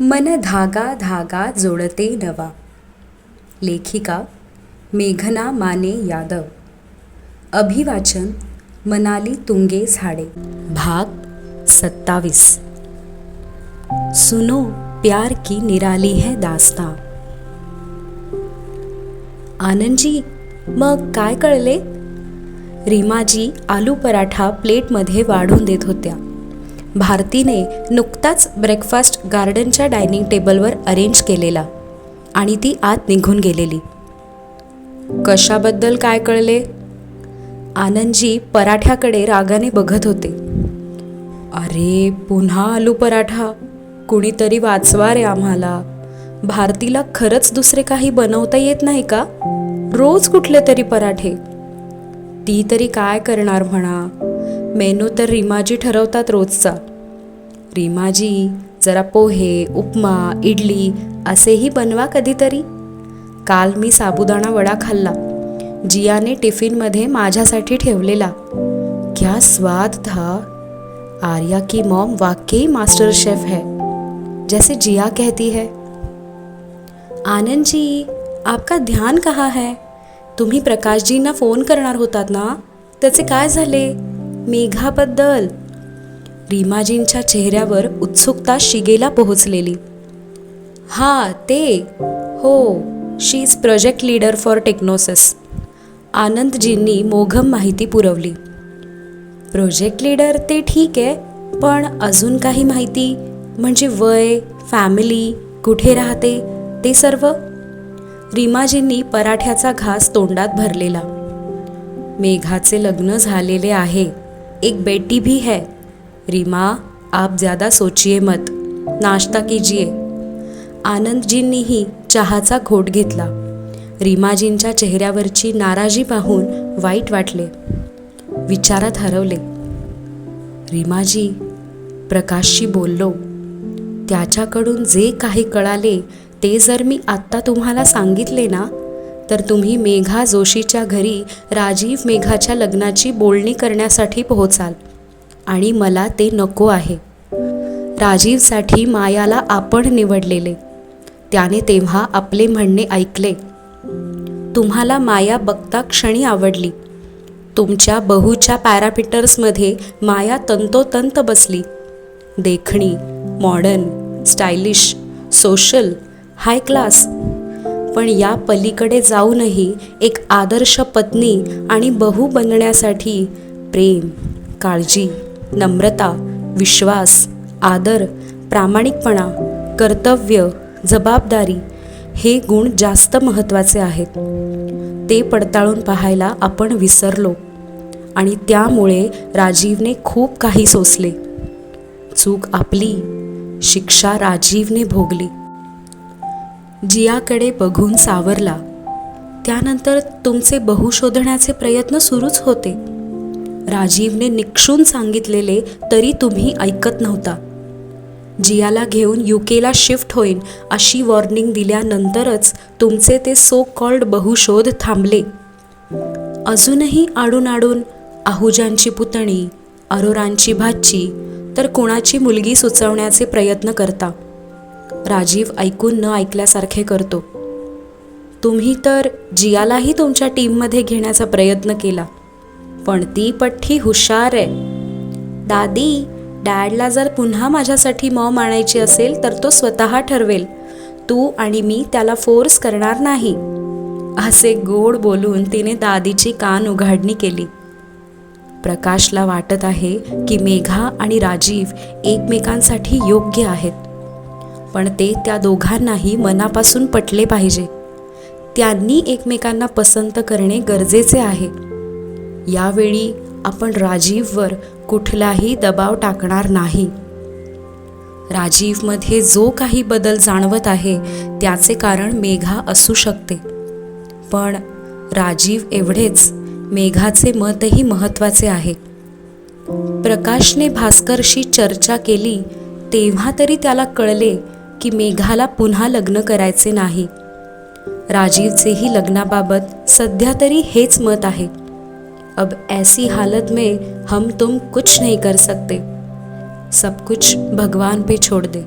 मन धागा धागा जोडते नवा. लेखिका मेघना माने यादव. अभिवाचन मनाली तुंगे झाडे. भाग सत्तावीस. सुनो प्यार की निराली है दास्ता. आनंदजी मग काय कळले? रीमाजी आलू पराठा प्लेटमध्ये वाढून देत होत्या. भारतीने नुकताच ब्रेकफास्ट गार्डनच्या डायनिंग टेबलवर अरेंज केलेला आणि ती आत निघून गेलेली. कशाबद्दल काय कळले? आनंदजी पराठ्याकडे रागाने बघत होते. अरे पुन्हा आलू पराठा? कुणीतरी वाचवा रे आम्हाला. भारतीला खरंच दुसरे काही बनवता येत नाही का? रोज कुठले तरी पराठे. ती तरी काय करणार म्हणा? मेनू तर रीमाजी ठरवतात रोजचा. रीमाजी जरा पोहे उपमा इडली असेही बनवा कधीतरी. काल मी साबुदाणा वडा खाल्ला. जियाने टिफिनमध्ये माझ्यासाठी ठेवलेला. क्या स्वाद था. आर्या की मॉम वाकई मास्टर शेफ है. जैसे जिया कहती है। आनंद जी आपका ध्यान कहाँ है? तुम्ही प्रकाशजींना फोन करणार होतात ना? त्याचे काय झाले? मेघाबद्दल. रीमाजींच्या चेहऱ्यावर उत्सुकता शिगेला पोहोचलेली. हां ते. हो she is project leader for Technosys. आनंदजींनी मोघम माहिती पुरवली. प्रोजेक्ट लीडर ते ठीक आहे पण अजून काही माहिती? म्हणजे वय फॅमिली कुठे राहते ते सर्व? रीमाजींनी पराठ्याचा घास तोंडात भरलेला. मेघाचे लग्न झालेले आहे. एक बेटी भी है। रीमा आप ज़्यादा सोचिए मत। नाश्ता कीजिए। आनंदजींनीही चहाचा घोट घेतला. रीमाजींच्या चेहऱ्यावरची नाराजी पाहून वाईट वाटले. विचारात हरवले. रीमाजी प्रकाशशी बोललो त्याच्याकडून जे काही कळाले ते जर मी आत्ता तुम्हाला सांगितले ना तर तुम्ही मेघा जोशीच्या घरी राजीव मेघाच्या लग्नाची बोलणी करण्यासाठी पोहोचाल. आणि मला ते नको आहे. राजीवसाठी मायाला आपण निवडलेले. त्याने तेव्हा आपले म्हणणे ऐकले. तुम्हाला माया बघता क्षणी आवडली. तुमच्या बहूच्या पॅरापिटर्समध्ये माया तंतोतंत बसली. देखणी modern stylish social high class पण या पलीकडे जाऊनही एक आदर्श पत्नी आणि बहू बनण्यासाठी प्रेम काळजी नम्रता विश्वास आदर प्रामाणिकपणा कर्तव्य जबाबदारी हे गुण जास्त महत्त्वाचे आहेत. ते पडताळून पाहायला आपण विसरलो आणि त्यामुळे राजीवने खूप काही सोसले. चूक आपली शिक्षा राजीवने भोगली. जियाकडे बघून सावरला. त्यानंतर तुमचे बहु शोधण्याचे प्रयत्न सुरूच होते. राजीवने निक्षून सांगितलेले तरी तुम्ही ऐकत नव्हता. जियाला घेऊन यू केला शिफ्ट होईन अशी वॉर्निंग दिल्यानंतरच तुमचे ते सो कॉल्ड बहुशोध थांबले. अजूनही आडून आडून आहुजांची पुतणी अरोरांची भाची तर कुणाची मुलगी सुचवण्याचे प्रयत्न करता. राजीव ऐकून न ऐकल्यासारखे करतो. तुम्ही तर जियालाही तुमच्या टीममध्ये घेण्याचा प्रयत्न केला. पण ती पठ्ठी हुशार आहे. दादी डॅडला जर पुन्हा माझ्यासाठी मॉम आणायची असेल तर तो स्वतः ठरवेल. तू आणि मी त्याला फोर्स करणार नाही. असे गोड बोलून तिने दादीची कान उघाडणी केली. प्रकाशला वाटत आहे की मेघा आणि राजीव एकमेकांसाठी योग्य आहेत. पण ते त्या दोघांनाही मनापासून पटले पाहिजे. त्यांनी एकमेकांना पसंत करणे गरजेचे आहे. यावेळी आपण राजीववर कुठलाही दबाव टाकणार नाही. राजीवमध्ये जो काही बदल जाणवत आहे त्याचे कारण मेघा असू शकते. पण राजीव एवढेच मेघाचे मतही महत्त्वाचे आहे. प्रकाशने भास्करशी चर्चा केली तेव्हा तरी त्याला कळले की मेघाला पुन्हा लग्न करायचे नाही. राजीवचेही लग्नाबाबत सध्या तरी हेच मत आहे. अब ऐसी हालत में हम तुम कुछ नहीं कर सकते. सब कुछ भगवान पे छोड़ दे.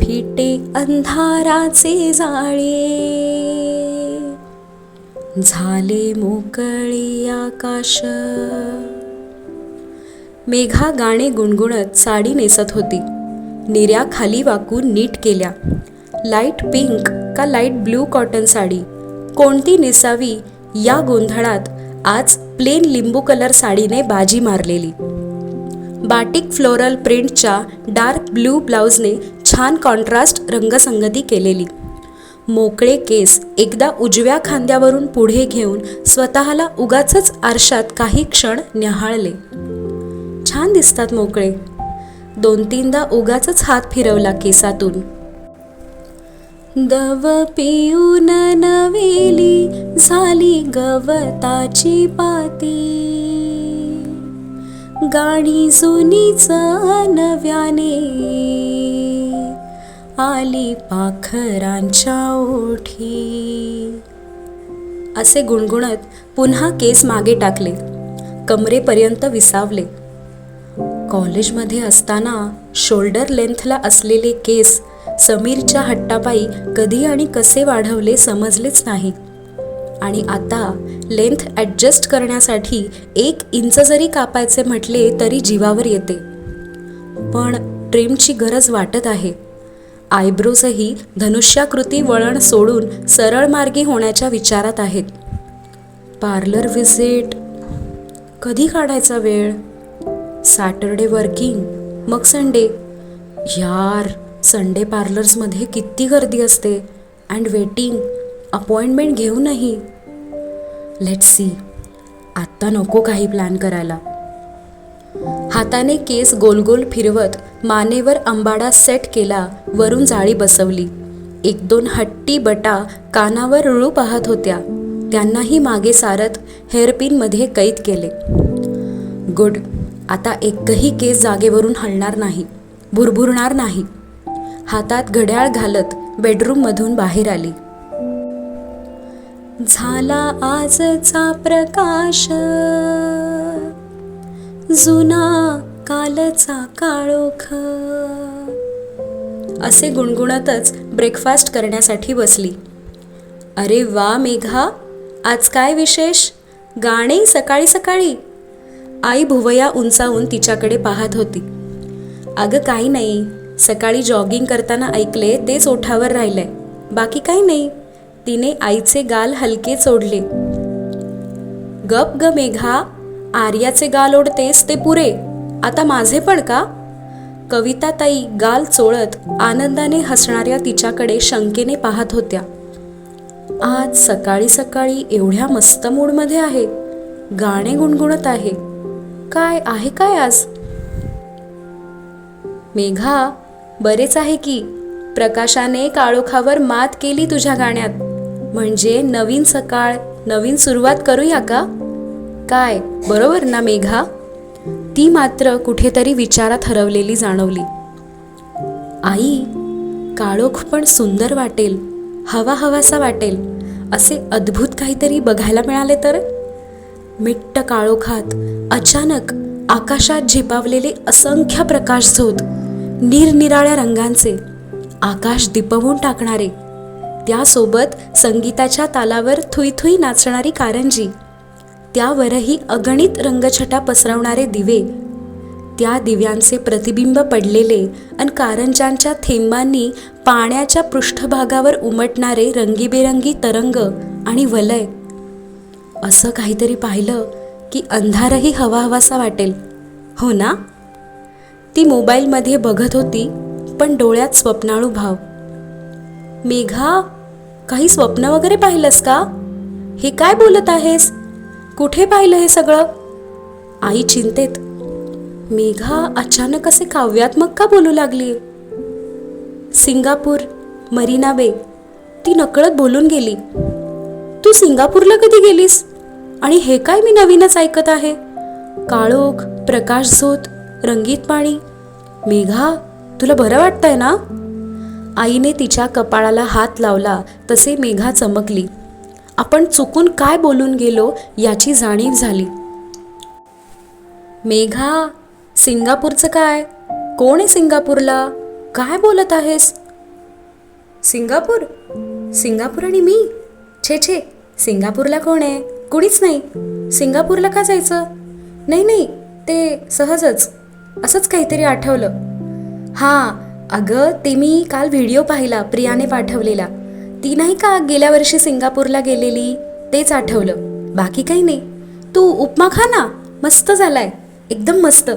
फिटे अंधाराचे जाळे. झाले मोकळे आकाश. मेघा गाणे गुणगुणत साडी नेसत होती. निर्या खाली वाकून नीट केल्या. लाइट पिंक का लाइट ब्ल्यू कॉटन साडी? कोणती नेसावी या गोंधळात आज प्लेन लिंबू कलर साडीने बाजी मारलेली. बाटिक फ्लोरल प्रिंटच्या डार्क ब्ल्यू ब्लाऊजने छान कॉन्ट्रास्ट रंगसंगती केलेली. मोकळे केस एकदा उजव्या खांद्यावरून पुढे घेऊन स्वतःला उगाचच आरशात काही क्षण न्याहाळले छान दिसतात मोकळे. दोन तीनदा उगाचच हात फिरवला केसातून. दव पिऊन नवेली झाली गवताची पाती. गाणी जुनीच नव्याने आली पाखरांच्या ओठी. असे गुणगुणत पुन्हा केस मागे टाकले. कमरेपर्यंत विसावले. कॉलेजमध्ये असताना शोल्डर लेंथला असलेले केस समीरच्या हट्टापायी कधी आणि कसे वाढवले समजलेच नाही. आणि आता लेंथ ॲडजस्ट करण्यासाठी एक इंच जरी कापायचे म्हटले तरी जीवावर येते. पण ट्रिमची गरज वाटत आहे. आयब्रोजही धनुष्याकृती वळण सोडून सरळ मार्गी होण्याच्या विचारात आहेत. Parlour visit. कधी काढायचा वेळ? सॅटरडे वर्किंग मग संडे. यार संडे पार्लर्समध्ये किती गर्दी असते. अँड वेटिंग अपॉइंटमेंट घेऊनही. लेट सी आत्ता नको काही प्लॅन करायला. हाताने केस गोल गोल फिरवत मानेवर अंबाडा सेट केला वरून जाळी बसवली. एक दोन हट्टी बटा कानावर रुळू पाहत होत्या. त्यांनाही मागे सारत हेअरपिनमध्ये कैद केले. गुड. आता एकही केस जागेवरून हलणार नाही भुरभुरणार नाही. हातात घड्याळ घालत बेडरूममधून बाहेर आली. झाला आजचा प्रकाश. जुना कालचा काळोख. असे गुणगुणतच ब्रेकफास्ट करण्यासाठी बसली. अरे वा मेघा आज काय विशेष? गाणे सकाळी सकाळी. आई भुवया उंचावून तिच्याकडे पाहत होती. अगं काही नाही. सकाळी जॉगिंग करताना ऐकले तेच ओठावर राहिलंय. बाकी काही नाही. तिने आईचे गाल हलके चोडले गप ग मेघा. आर्याचे गाल ओढतेस ते पुरे. आता माझे पण का? कविता ताई गाल चोळत आनंदाने हसणाऱ्या तिच्याकडे शंकेने पाहत होत्या. आज सकाळी सकाळी एवढ्या मस्त मूडमध्ये आहे. गाणे गुणगुणत आहे. काय आहे काय आज? मेघा बरेच आहे की. प्रकाशाने काळोखावर मात केली तुझ्या गाण्यात. म्हणजे नवीन सकाळ नवीन सुरुवात करूया का? काय बरोबर ना मेघा? ती मात्र कुठेतरी विचारात हरवलेली जाणवली. आई काळोख पण सुंदर वाटेल हवा हवासा वाटेल असे अद्भुत काहीतरी बघायला मिळाले तर? मिट्ट काळोखात अचानक आकाशात झेपावलेले असंख्य प्रकाश झोत निरनिराळ्या रंगांचे आकाश दिपवून टाकणारे. त्यासोबत संगीताच्या तालावर थुईथुई नाचणारी कारंजी त्यावरही अगणित रंगछटा पसरवणारे दिवे. त्या दिव्यांचे प्रतिबिंब पडलेले आणि कारंजांच्या थेंबांनी पाण्याच्या पृष्ठभागावर उमटणारे रंगीबेरंगी तरंग आणि वलय असं काहीतरी पाहिलं की अंधारही हवा हवासा वाटेल. हो ना? ती मोबाईलमध्ये बघत होती पण डोळ्यात स्वप्नाळू भाव. मेघा काही स्वप्न वगैरे पाहिलंस का? हे काय बोलत आहेस? कुठे पाहिलं हे सगळं? आई चिंतेत. मेघा अचानक असे काव्यात्मक का बोलू लागली? सिंगापूर मरीना बे ती नकळत बोलून गेली. तू सिंगापूरला कधी गेलीस? आणि हे काय मी नवीनच ऐकत आहे? काळोख प्रकाशझोत रंगीत पाणी. मेघा तुला बरं वाटतंय ना? आईने तिच्या कपाळाला हात लावला तसे मेघा चमकली. आपण चुकून काय बोलून गेलो याची जाणीव झाली. मेघा सिंगापूरचं काय? कोण आहे सिंगापूरला? काय बोलत आहेस? सिंगापूर? सिंगापूर आणि मी? छे छे. सिंगापूरला कोण आहे? कुणीच नाही. सिंगापूरला का जायचं? नाही नाही ते सहजच. असंच काहीतरी आठवलं. हां अगं ते मी काल व्हिडिओ पाहिला प्रियाने पाठवलेला. ती नाही का गेल्या वर्षी सिंगापूरला गेलेली? तेच आठवलं. बाकी काही नाही. तू उपमा खा ना. मस्त झालाय. एकदम मस्त.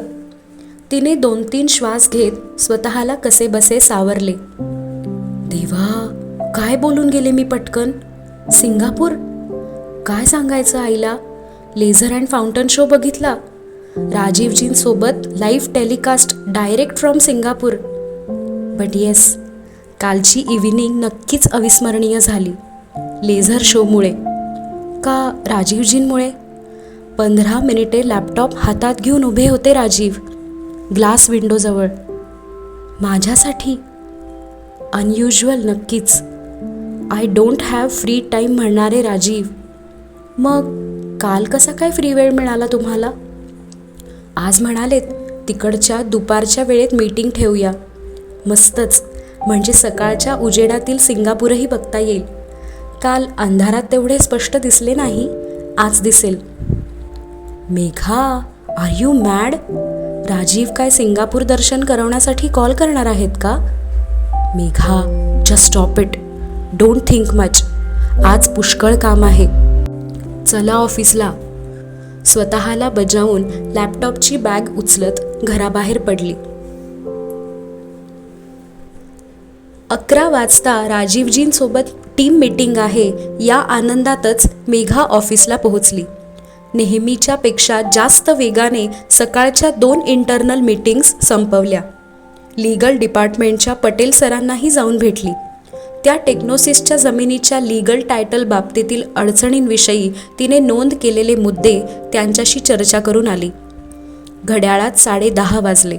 तिने दोन तीन श्वास घेत स्वतःला कसे बसे सावरले. देवा काय बोलून गेले मी पटकन? सिंगापूर काय सांगायचं आईला? लेझर अँड फाउंटन शो बघितला? राजीवजींसोबत live telecast direct from Singapore. But yes कालची इव्हिनिंग नक्कीच अविस्मरणीय झाली लेझर शोमुळे. का राजीवजींमुळे? पंधरा मिनिटे लॅपटॉप हातात घेऊन उभे होते राजीव ग्लास विंडोजवळ. माझ्यासाठी? अनयुज्युअल नक्कीच. I don't have free time म्हणणारे राजीव. मग काल कसा काय फ्री वेळ मिळाला तुम्हाला? आज म्हणालेत तिकडच्या दुपारच्या वेळेत मीटिंग ठेवूया. मस्तच. म्हणजे सकाळच्या उजेडातील सिंगापूरही बघता येईल. काल अंधारात तेवढे स्पष्ट दिसले नाही आज दिसेल. Megha are you mad Rajeev काय सिंगापूर दर्शन करवण्यासाठी कॉल करणार आहेत का? Megha just stop it don't think much आज पुष्कळ काम आहे. चला ऑफिसला. स्वतःला बजावून लॅपटॉपची बॅग उचलत घराबाहेर पडली. अकरा वाजता राजीवजींसोबत टीम मीटिंग आहे या आनंदातच मेघा ऑफिसला पोहोचली. नेहमीच्या पेक्षा जास्त वेगाने सकाळच्या दोन इंटरनल मीटिंग्स संपवल्या. लीगल डिपार्टमेंटच्या पटेल सरांनाही जाऊन भेटली. त्या टेक्नोसिसच्या जमिनीच्या लीगल टायटल बाबतीतील अडचणींविषयी तिने नोंद केलेले मुद्दे त्यांच्याशी चर्चा करून आली. घड्याळात साडे दहा वाजले.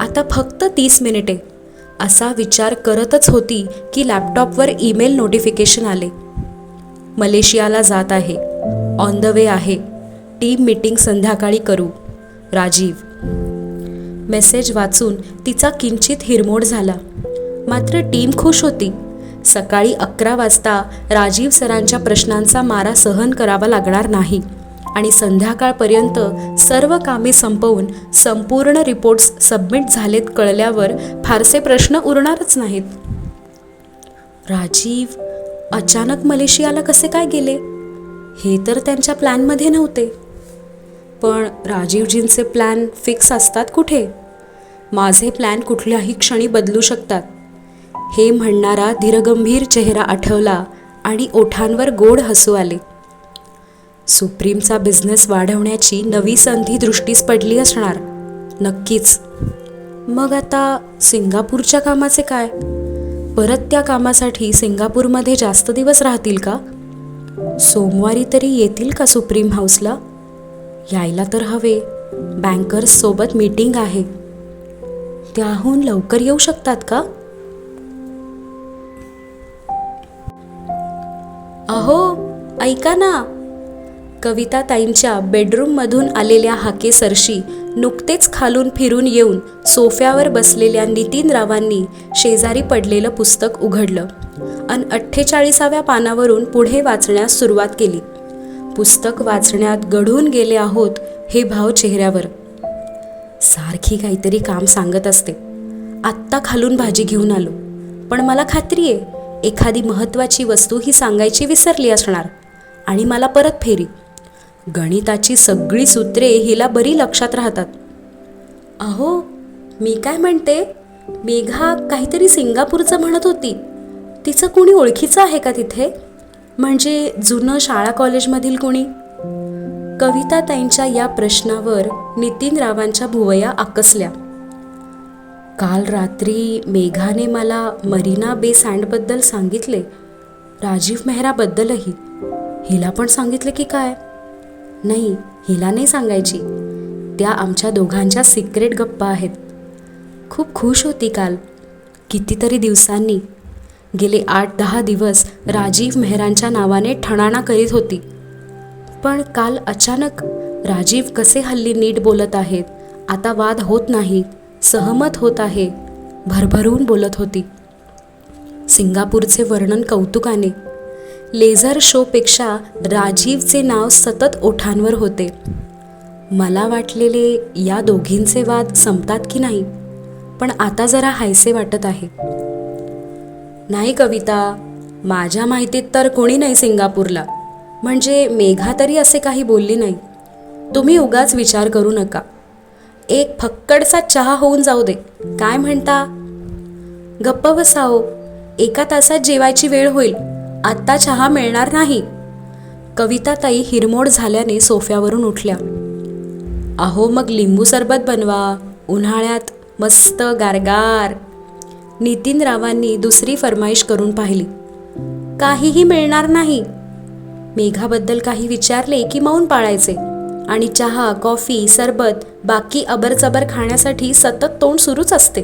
आता फक्त तीस मिनिटे. असा विचार करतच होती की लॅपटॉपवर ईमेल नोटिफिकेशन आले. मलेशियाला जात आहे. ऑन द वे आहे. टीम मीटिंग संध्याकाळी करू. राजीव. मेसेज वाचून तिचा किंचित हिरमोड झाला. मात्र टीम खुश होती. सकाळी अकरा वाजता राजीव सरांच्या प्रश्नांचा मारा सहन करावा लागणार नाही आणि संध्याकाळपर्यंत सर्व कामे संपवून संपूर्ण रिपोर्ट्स सबमिट झालेत कळल्यावर फारसे प्रश्न उरणारच नाहीत. राजीव अचानक मलेशियाला कसे काय गेले? हे तर त्यांच्या प्लॅनमध्ये नव्हते. पण राजीवजींचे प्लॅन फिक्स असतात कुठे? माझे प्लॅन कुठल्याही क्षणी बदलू शकतात. हे म्हणणारा धीरगंभीर चेहरा आठवला आणि ओठांवर गोड हसू आले. सुप्रीमचा बिझनेस वाढवण्याची नवी संधी दृष्टीस पडली असणार. नक्कीच. मग आता सिंगापूरच्या कामाचे काय? परत त्या कामासाठी सिंगापूरमध्ये जास्त दिवस राहतील का? सोमवारी तरी येतील का सुप्रीम हाऊसला? यायला तर हवे. बँकर्ससोबत मीटिंग आहे. त्याहून लवकर येऊ शकतात का? अहो ऐका ना. कविता ताईंच्या बेडरूममधून आलेल्या हाकेसरशी नुकतेच खालून फिरून येऊन सोफ्यावर बसलेल्या नितीन रावांनी शेजारी पडलेलं पुस्तक उघडलं अन अठ्ठेचाळीसाव्या पानावरून पुढे वाचण्यास सुरुवात केली. पुस्तक वाचण्यात गढून गेले आहोत हे भाव चेहऱ्यावर. सारखी काहीतरी काम सांगत असते. आत्ता खालून भाजी घेऊन आलो. पण मला खात्री आहे एखादी महत्त्वाची वस्तू ही सांगायची विसरली असणार. आणि मला परत फेरी. गणिताची सगळी सूत्रे हिला बरी लक्षात राहतात. अहो मी काय म्हणते? मेघा काहीतरी सिंगापूरचं म्हणत होती. तिचं कोणी ओळखीचं आहे का तिथे? म्हणजे जुनं शाळा कॉलेजमधील कोणी? कविता ताईंच्या या प्रश्नावर नितीन रावांच्या भुवया आकसल्या. काल रात्री मेघाने मला मरीना बे सँडबद्दल सांगितले. राजीव मेहराबद्दलही. हिला पण सांगितले की काय? नाही हिला नाही सांगायची. त्या आमच्या दोघांच्या सिक्रेट गप्पा आहेत. खूप खुश होती काल. कितीतरी दिवसांनी. गेले आठ दहा दिवस राजीव मेहरांच्या नावाने ठणाणा करीत होती. पण काल अचानक राजीव कसे हल्ली नीट बोलत आहेत आता वाद होत नाहीत सहमत होत आहे. भरभरून बोलत होती. सिंगापूरचे वर्णन कौतुकाने. लेझर शोपेक्षा राजीवचे नाव सतत ओठांवर होते. मला वाटलेले या दोघींचे वाद संपतात की नाही पण आता जरा हायसे वाटत आहे. नाही कविता माझ्या माहितीत तर कोणी नाही सिंगापूरला. म्हणजे मेघा तरी असे काही बोलली नाही. तुम्ही उगाच विचार करू नका. एक फक्कडचा चहा होऊन जाऊ दे. काय म्हणता? गप्प बसाओ. एका तासात जेवायची वेळ होईल. आत्ता चहा मिळणार नाही. कविताताई हिरमोड झाल्याने सोफ्यावरून उठल्या. अहो मग लिंबू सरबत बनवा. उन्हाळ्यात मस्त गारगार. नितीन रावांनी दुसरी फरमाईश करून पाहिली. काहीही मिळणार नाही. मेघाबद्दल काही विचारले की मौन पाळायचे. आणि चहा कॉफी सरबत बाकी अबरचबर खाण्यासाठी सतत तोंड सुरूच असते.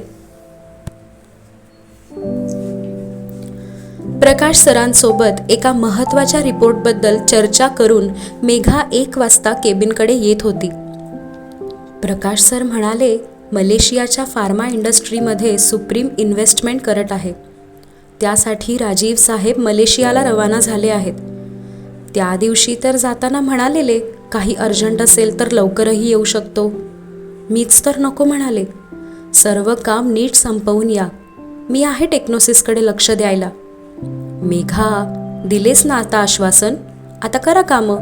प्रकाश सरांसोबत एका महत्त्वाच्या रिपोर्टबद्दल चर्चा करून मेघा एक वाजता केबिनकडे येत होती. प्रकाश सर म्हणाले मलेशियाच्या फार्मा इंडस्ट्रीमध्ये सुप्रीम इन्व्हेस्टमेंट करत आहे. त्यासाठी राजीव साहेब मलेशियाला रवाना झाले आहेत. त्या दिवशी तर जाताना म्हणालेले काही अर्जंट असेल तर लवकरही येऊ शकतो. मीच तर नको म्हणाले. सर्व काम नीट संपवून या. मी आहे टेक्नोसिसकडे लक्ष द्यायला. मेघा दिलेस ना आता आश्वासन? आता करा कामं.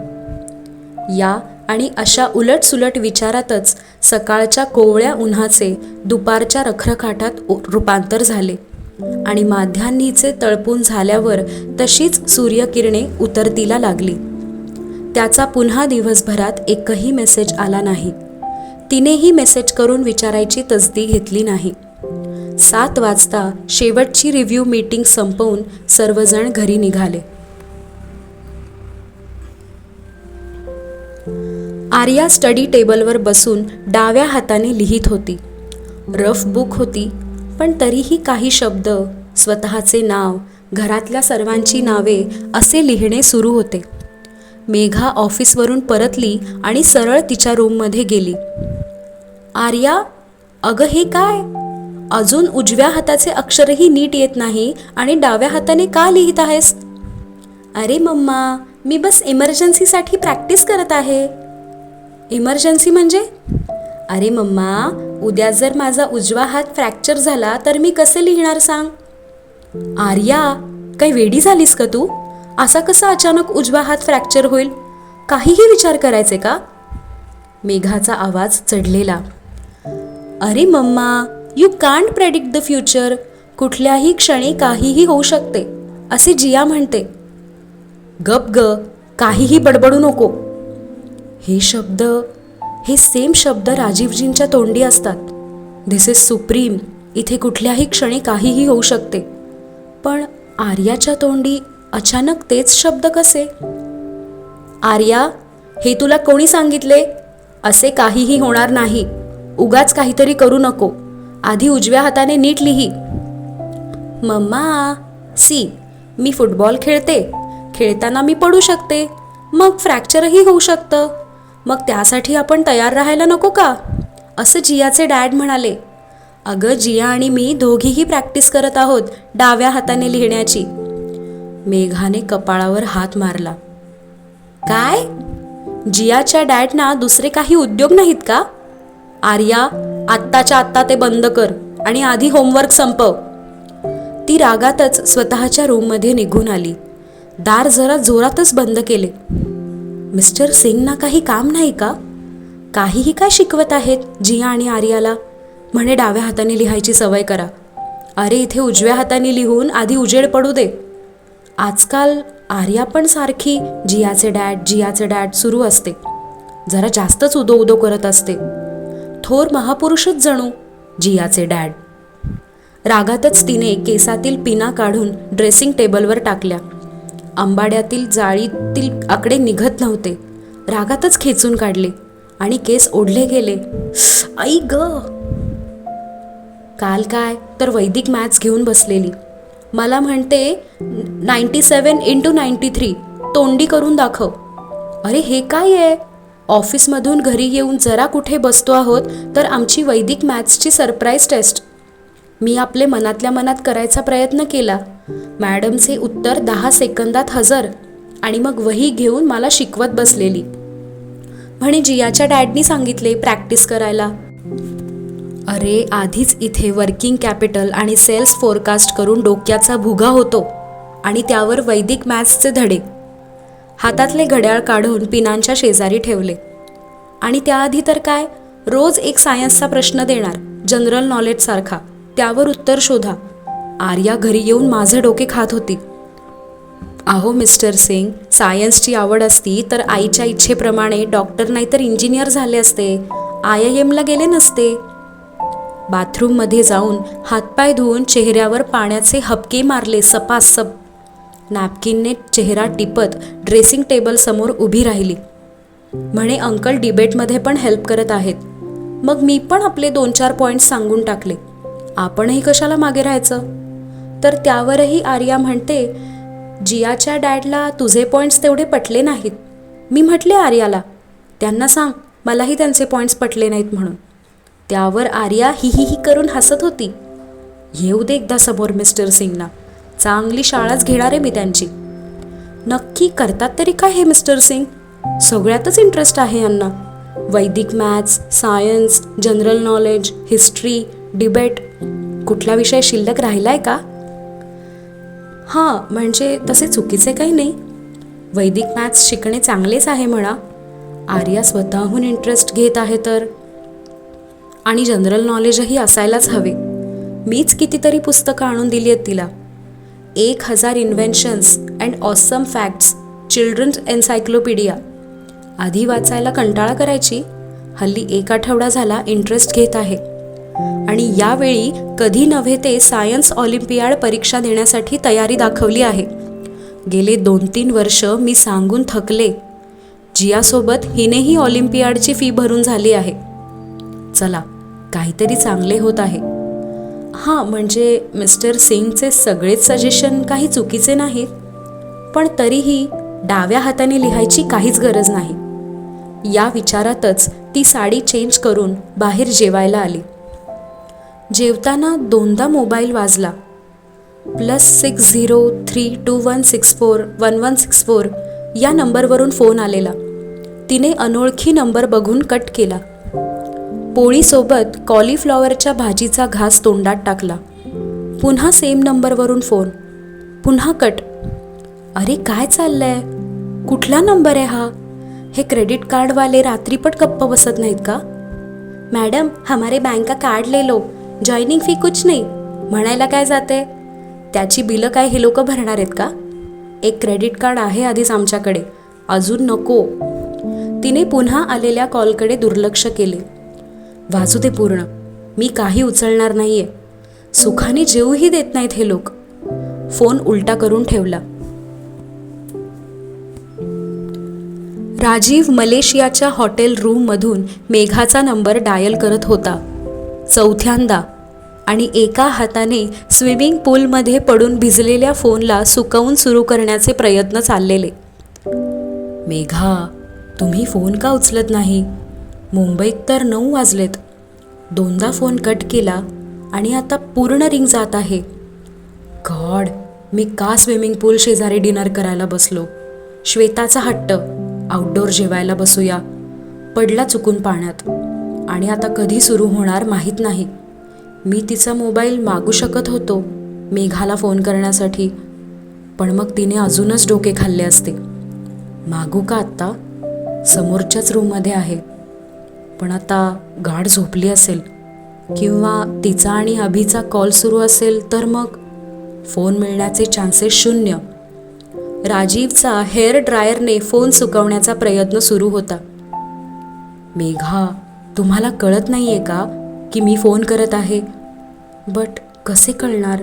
या आणि अशा उलटसुलट विचारातच सकाळच्या कोवळ्या उन्हाचे दुपारच्या रखरखाटात रूपांतर झाले. आणि माध्यान्नीचे तळपून झाल्यावर तशीच सूर्यकिरणे उतरतीला लागली. त्याचा पुन्हा दिवसभरात एकही मेसेज आला नाही. तिनेही मेसेज करून विचारायची तसदी घेतली नाही. सात वाजता शेवटची रिव्ह्यू मीटिंग संपवून सर्वजण घरी निघाले. आर्या स्टडी टेबलवर बसून डाव्या हाताने लिहित होती. रफ बुक होती. पण तरीही काही शब्द स्वतःचे नाव घरातल्या सर्वांची नावे असे लिहिणे सुरू होते. मेघा ऑफिसवरून परतली आणि सरळ तिच्या रूममध्ये गेली. आर्या अगं हे काय? अजून उजव्या हाताचे अक्षरही नीट येत नाही आणि डाव्या हाताने का लिहित आहेस? अरे मम्मा मी बस इमर्जन्सीसाठी प्रॅक्टिस करत आहे. इमर्जन्सी म्हणजे? अरे मम्मा उद्या जर माझा उजवा हात फ्रॅक्चर झाला तर मी कसे लिहिणार सांग? आर्या काही वेडी झालीस का तू? असा कसा अचानक उजवा हात फ्रॅक्चर होईल? काहीही विचार करायचे का? मेघाचा आवाज चढलेला. अरे mamma you can't predict the future कुठल्याही क्षणी काहीही होऊ शकते असे जिया म्हणते. गप ग काहीही बडबडू नको. हे शब्द हे सेम शब्द राजीवजींच्या तोंडी असतात. धिस इज सुप्रीम इथे कुठल्याही क्षणी काहीही होऊ शकते. पण आर्याच्या तोंडी अचानक तेच शब्द कसे? आर्या हे तुला कोणी सांगितले? असे काहीही होणार नाही. उगाच काहीतरी करू नको. आधी उजव्या हाताने नीट लिही. मम्मा सी मी फुटबॉल खेळते. खेळताना मी पडू शकते. मग फ्रॅक्चरही होऊ शकतं. मग त्यासाठी आपण तयार राहायला नको का? असं जियाचे डॅड म्हणाले. अगं जिया आणि मी दोघीही प्रॅक्टिस करत आहोत डाव्या हाताने लिहिण्याची. मेघाने कपाळावर हात मारला. काय? जियाच्या डॅडना दुसरे काही उद्योग नाहीत का? आर्या आत्ताच्या आत्ता ते बंद कर आणि आधी होमवर्क संपव. ती रागातच स्वतःच्या रूममध्ये निघून आली. दार जरा जोरातच बंद केले. मिस्टर सिंगना काही काम नाही का? काहीही काय शिकवत आहेत जिया आणि आर्याला? म्हणे डाव्या हाताने लिहायची सवय करा. अरे इथे उजव्या हाताने लिहून आधी उजेड पडू दे. आजकाल आर्या पण सारखी जियाचे डॅड जियाचे डॅड सुरू असते. जरा जास्तच उदो उदो करत असते. थोर महापुरुषच जणू जियाचे डॅड. रागातच तिने केसातील पिना काढून ड्रेसिंग टेबलवर टाकल्या. आंबाड्यातील जाळीतील आकडे निघत नव्हते. रागातच खेचून काढले आणि केस ओढले गेले. आई ग! काल काय? तर वैदिक मॅथ्स घेऊन बसलेली. मला म्हणते ninety seven into ninety three तोंडी करून दाखव. अरे हे काय आहे? ऑफिसमधून घरी येऊन जरा कुठे बसतो आहोत तर आमची वैदिक मॅथ्सची सरप्राईज टेस्ट. मी आपले मनातल्या मनात करायचा प्रयत्न केला. मॅडमचे उत्तर दहा सेकंदात हजर आणि मग वही घेऊन मला शिकवत बसलेली. म्हणे जियाच्या डॅडनी सांगितले प्रॅक्टिस करायला. अरे आधीच इथे वर्किंग कॅपिटल आणि सेल्स फोरकास्ट करून डोक्याचा भुगा होतो आणि त्यावर वैदिक मॅथ्सचे धडे. हातातले घड्याळ काढून पिनांच्या शेजारी ठेवले. आणि त्याआधी तर काय? रोज एक सायन्सचा प्रश्न देणार जनरल नॉलेजसारखा. त्यावर उत्तर शोधा. आर्या घरी येऊन माझे डोके खात होती. अहो मिस्टर सिंग सायन्सची आवड असती तर आईच्या इच्छेप्रमाणे डॉक्टर नाहीतर इंजिनियर झाले असते. आय आय एमला गेले नसते. बाथरूममध्ये जाऊन हातपाय धुवून चेहऱ्यावर पाण्याचे हपके मारले सपासप. नॅपकिनने चेहरा टिपत ड्रेसिंग टेबलसमोर उभी राहिली. म्हणे अंकल डिबेटमध्ये पण हेल्प करत आहेत. मग मी पण आपले दोन चार पॉईंट्स सांगून टाकले. आपणही कशाला मागे राहायचं? तर त्यावरही आर्या म्हणते जियाच्या डॅडला तुझे पॉईंट्स तेवढे पटले नाहीत. मी म्हटले आर्याला. त्यांना सांग मलाही त्यांचे पॉईंट्स पटले नाहीत म्हणून. त्यावर आर्या ही ही ही करून हसत होती. येऊ दे एकदा समोर मिस्टर सिंगना. चांगली शाळाच घेणार आहे मी त्यांची. नक्की करतात तरी काय हे मिस्टर सिंग? सगळ्यातच इंटरेस्ट आहे यांना. वैदिक maths science general knowledge history debate. कुठला विषय शिल्लक राहिलाय का? हां म्हणजे तसे चुकीचे काही नाही. वैदिक मॅथ्स शिकणे चांगलेच आहे म्हणा. आर्या स्वतःहून इंटरेस्ट घेत आहे तर. आणि जनरल नॉलेजही असायलाच हवे. मीच कितीतरी पुस्तकं आणून दिली आहेत तिला. एक हजार inventions and awesome facts children's encyclopedia आधी वाचायला कंटाळा करायची. हल्ली एक आठवडा झाला इंटरेस्ट घेत आहे. आणि यावेळी कधी नव्हे ते सायन्स ऑलिम्पियाड परीक्षा देण्यासाठी तयारी दाखवली आहे. गेले दोन तीन वर्ष मी सांगून थकले. जियासोबत हिनेही ऑलिम्पियाडची फी भरून झाली आहे. चला काहीतरी चांगले होत आहे. हां म्हणजे मिस्टर सिंगचे सगळेच सजेशन काही चुकीचे नाहीत. पण तरीही डाव्या हाताने लिहायची काहीच गरज नाही. या विचारातच ती साडी चेंज करून बाहेर जेवायला आली. जेवताना दोनदा मोबाईल वाजला. Plus six zero three two one six four one one six four या नंबरवरून फोन आलेला. तिने अनोळखी नंबर बघून कट केला. पोळीसोबत कॉलीफ्लॉवरच्या भाजीचा घास तोंडात टाकला. पुन्हा सेम नंबरवरून फोन. पुन्हा कट. अरे काय चाललंय? कुठला नंबर आहे हा? हे क्रेडिट कार्डवाले रात्रीपट गप्प बसत नाहीत का? मॅडम हमारे बैंक का कार्ड ले लो जॉईनिंग फी कुछ नाही. म्हणायला काय जाते त्याची बिलं काय हे लोक भरणार आहेत का? एक क्रेडिट कार्ड आहे आधीच आमच्याकडे. अजून नको. तिने पुन्हा आलेल्या कॉलकडे दुर्लक्ष केले. वाजू दे पूर्ण. मी काही उचलणार नाहीये. सुखाने जेवूही देत नाहीत हे लोक. फोन उलटा करून ठेवला. राजीव मलेशियाच्या हॉटेल रूममधून मेघाचा नंबर डायल करत होता. चौथ्यांदा. आणि एका हाताने स्विमिंग पूलमध्ये पडून भिजलेल्या फोनला सुकवून सुरू करण्याचे प्रयत्न चाललेले. मेघा तुम्ही फोन का उचलत नाही? मुंबईत तर नऊ वाजलेत. दोनदा फोन कट केला आणि आता पूर्ण रिंग जात आहे. गॉड मी का स्विमिंग पूल शेजारी डिनर करायला बसलो? श्वेताचा हट्ट आउटडोर जेवायला बसूया. पडला चुकून पाण्यात. आणि आता कधी सुरू होणार माहीत नाही. मी तिचा मोबाईल मागू शकत होतो मेघाला फोन करण्यासाठी. पण मग तिने अजूनच डोके खाल्ले असते. मागू का आत्ता? समोरच्याच रूममध्ये आहे. पण आता गाढ झोपली असेल. किंवा तिचा आणि अभिचा कॉल सुरू असेल तर मग? फोन मिळण्याचे चान्सेस शून्य. राजीवचा हेअर ड्रायरने फोन सुकवण्याचा प्रयत्न सुरू होता. मेघा तुम्हाला कळत नाहीये का? की मी फोन करत आहे. बट कसे कळणार?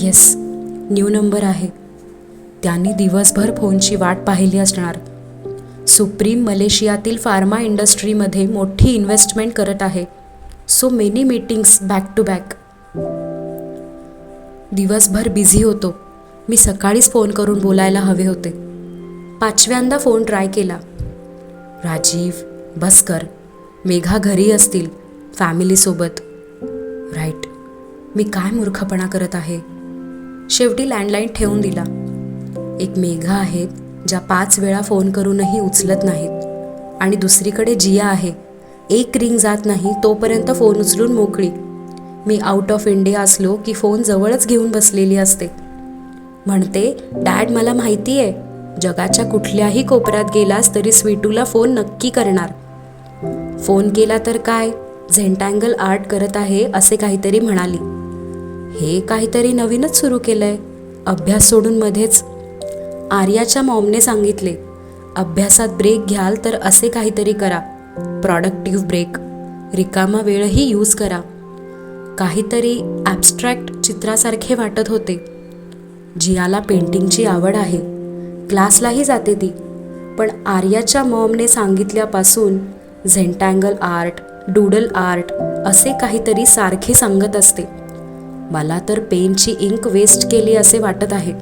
येस न्यू नंबर आहे. त्यांनी दिवसभर फोनची वाट पाहिली असणार. सुप्रीम मलेशियातील फार्मा इंडस्ट्रीमध्ये मोठी इन्व्हेस्टमेंट करत आहे. So many meetings back to back दिवसभर बिझी होतो. मी सकाळीच फोन करून बोलायला हवे होते. पाचव्यांदा फोन ट्राय केला. राजीव बसकर मेघा घरी असतील. फॅमिलीसोबत राईट मी काय मूर्खपणा करत आहे? शेवटी लँडलाईन ठेवून दिला. एक मेघा आहेत ज्या पाच वेळा फोन करूनही उचलत नाहीत. आणि दुसरीकडे जिया आहे. एक रिंग जात नाही तोपर्यंत फोन उचलून मोकळी. मी आउट ऑफ इंडिया असलो की फोन जवळच घेऊन बसलेली असते. म्हणते डॅड मला माहिती आहे जगाच्या कुठल्याही कोपऱ्यात गेलास तरी स्वीटूला फोन नक्की करणार. फोन केला तर काय? झेंटँगल आर्ट करत आहे असे काहीतरी म्हणाली. हे काहीतरी नवीनच सुरू केलंय. अभ्यास सोडून मध्येच. आर्याच्या मॉमने सांगितले अभ्यासात ब्रेक घ्याल तर असे काहीतरी करा. Productive break. रिकामा वेळही यूज करा. काहीतरी ॲबस्ट्रॅक्ट चित्रासारखे वाटत होते. जियाला पेंटिंगची आवड आहे. क्लासलाही जाते ती. पण आर्याच्या मॉमने सांगितल्यापासून झेंटँगल आर्ट डूडल आर्ट असे काहीतरी सारखे सांगत असते. मला तर पेनची इंक वेस्ट केली असे वाटत आहे.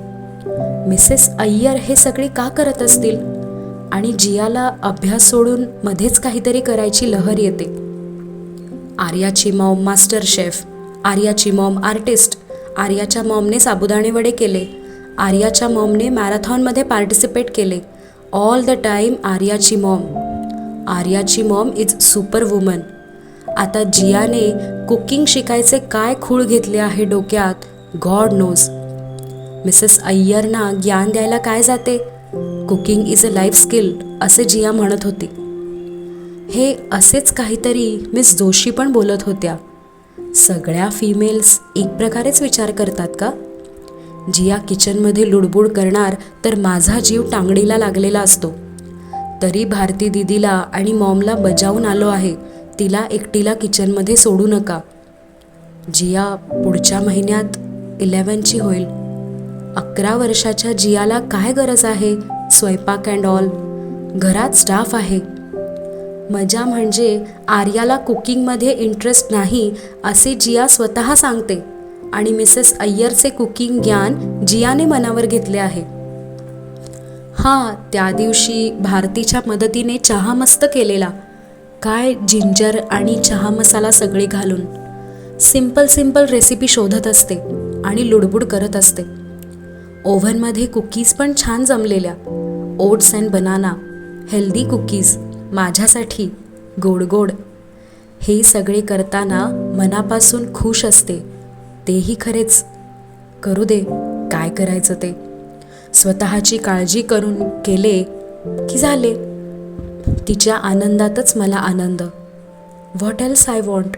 मिसेस अय्यर हे सगळे का करत असतील? आणि जियाला अभ्यास सोडून मध्येच काहीतरी करायची लहर येते. आर्याची मॉम मास्टर शेफ आर्याची मॉम आर्टिस्ट आर्याच्या मॉमने साबुदाणे वडे केले आर्याच्या मॉमने मॅरेथॉनमध्ये पार्टिसिपेट केले. ऑल द टाईम आर्याची मॉम. आर्याची मॉम इज सुपर वुमन. आता जियाने कुकिंग शिकायचे काय खूळ घेतले आहे डोक्यात? God knows. मिसेस अय्यरना ज्ञान द्यायला काय जाते? Cooking is a life skill असे जिया म्हणत होती. हे असेच काहीतरी मिस जोशी पण बोलत होत्या. सगळ्या फिमेल्स एक प्रकारेच विचार करतात का? जिया किचनमध्ये लुडबुड करणार तर माझा जीव टांगडीला लागलेला असतो. तरी भारती दिदीला आणि मॉमला बजावून आलो आहे. तिला एकटीला किचनमध्ये सोडू नका. जिया पुढच्या महिन्यात इलेवनची होईल. अकरा वर्षाच्या जियाला काय गरज आहे? स्वयंपाक अँड ऑल. घरात स्टाफ आहे. मजा म्हणजे आर्याला कुकिंगमध्ये इंटरेस्ट नाही असे जिया स्वतः सांगते. आणि मिसेस अय्यरचे कुकिंग ज्ञान जियाने मनावर घेतले आहे. हां त्या दिवशी भारतीच्या मदतीने चहा मस्त केलेला. काय जिंजर आणि चहा मसाला सगळे घालून. सिंपल सिंपल रेसिपी शोधत असते आणि लुडबुड करत असते. ओव्हनमध्ये कुकीज पण छान जमलेल्या. Oats and banana healthy cookies माझ्यासाठी गोड गोड हे सगळे करताना मनापासून खुश असते. तेही खरेच. करू दे काय करायचं ते. स्वतःची काळजी करून केले की झाले. तिच्या आनंदातच मला आनंद. What else I want